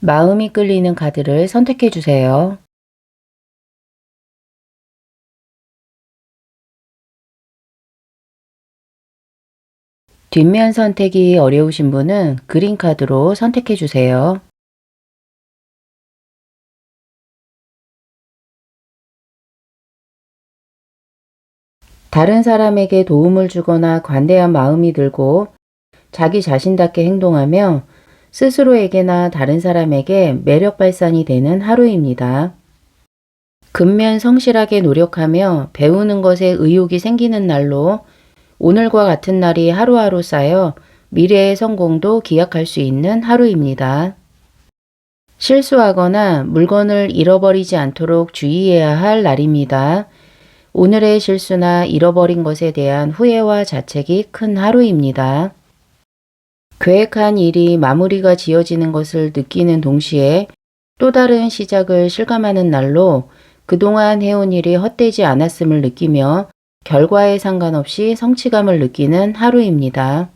마음이 끌리는 카드를 선택해 주세요. 뒷면 선택이 어려우신 분은 그린 카드로 선택해 주세요. 다른 사람에게 도움을 주거나 관대한 마음이 들고 자기 자신답게 행동하며 스스로에게나 다른 사람에게 매력 발산이 되는 하루입니다. 근면 성실하게 노력하며 배우는 것에 의욕이 생기는 날로 오늘과 같은 날이 하루하루 쌓여 미래의 성공도 기약할 수 있는 하루입니다. 실수하거나 물건을 잃어버리지 않도록 주의해야 할 날입니다. 오늘의 실수나 잃어버린 것에 대한 후회와 자책이 큰 하루입니다. 계획한 일이 마무리가 지어지는 것을 느끼는 동시에 또 다른 시작을 실감하는 날로 그동안 해온 일이 헛되지 않았음을 느끼며 결과에 상관없이 성취감을 느끼는 하루입니다.